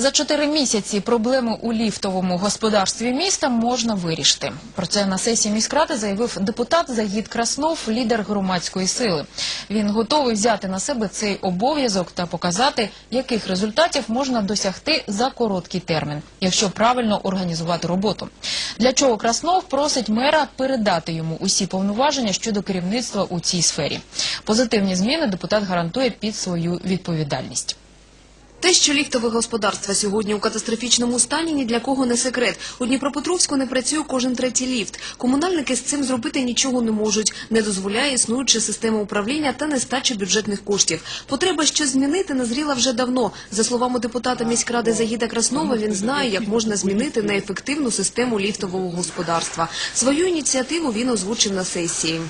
За чотири місяці проблеми у ліфтовому господарстві міста можна вирішити. Про це на сесії міськради заявив депутат Загід Краснов, лідер громадської сили. Він готовий взяти на себе цей обов'язок та показати, яких результатів можна досягти за короткий термін, якщо правильно організувати роботу. Для чого Краснов просить мера передати йому усі повноваження щодо керівництва у цій сфері. Позитивні зміни депутат гарантує під свою відповідальність. Те, що ліфтове господарство сьогодні у катастрофічному стані, ні для кого не секрет. У Дніпропетровську не працює кожен третій ліфт. Комунальники з цим зробити нічого не можуть. Не дозволяє існуюча система управління та нестача бюджетних коштів. Потреба щось змінити назріла вже давно. За словами депутата міськради Загіда Краснова, він знає, як можна змінити неефективну систему ліфтового господарства. Свою ініціативу він озвучив на сесії.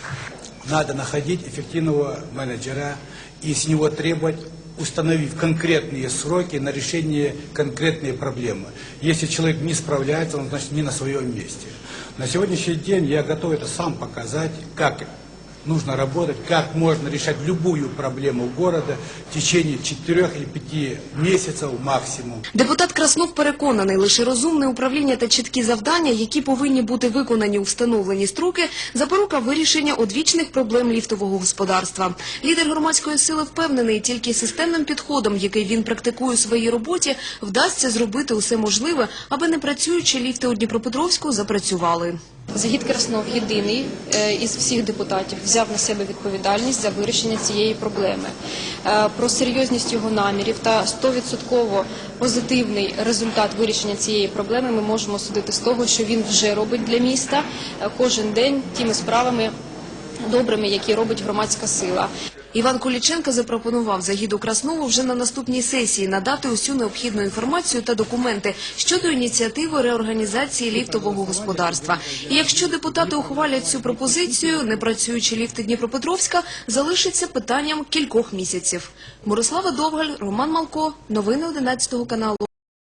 Надо находить эффективного менеджера и с него требовать, установив конкретные сроки на решение конкретной проблемы. Если человек не справляется, он значит не на своем месте. На сегодняшний день я готов это сам показать, как нужно работать, как можно решать любую проблему города в течение 4 или 5 месяцев максимум. Депутат Краснов переконаний, лише розумне управління та чіткі завдання, які повинні бути виконані у встановлені строки, запорука вирішення одвічних проблем ліфтового господарства. Лідер громадської сили впевнений, тільки системним підходом, який він практикує у своїй роботі, вдасться зробити усе можливе, аби не працюючі ліфти у Дніпропетровську запрацювали. Загід Краснов єдиний е, із всіх депутатів взяв на себе відповідальність за вирішення цієї проблеми. Е, Про серйозність його намірів та 100% позитивний результат вирішення цієї проблеми ми можемо судити з того, що він вже робить для міста е, кожен день тими справами добрими, які робить громадська сила. Іван Куліченко запропонував Загіду Краснову вже на наступній сесії надати усю необхідну інформацію та документи щодо ініціативи реорганізації ліфтового господарства. І якщо депутати ухвалять цю пропозицію, непрацюючі ліфти Дніпропетровська залишиться питанням кількох місяців. Мирослава Довгаль, Роман Малко, новини 11 каналу.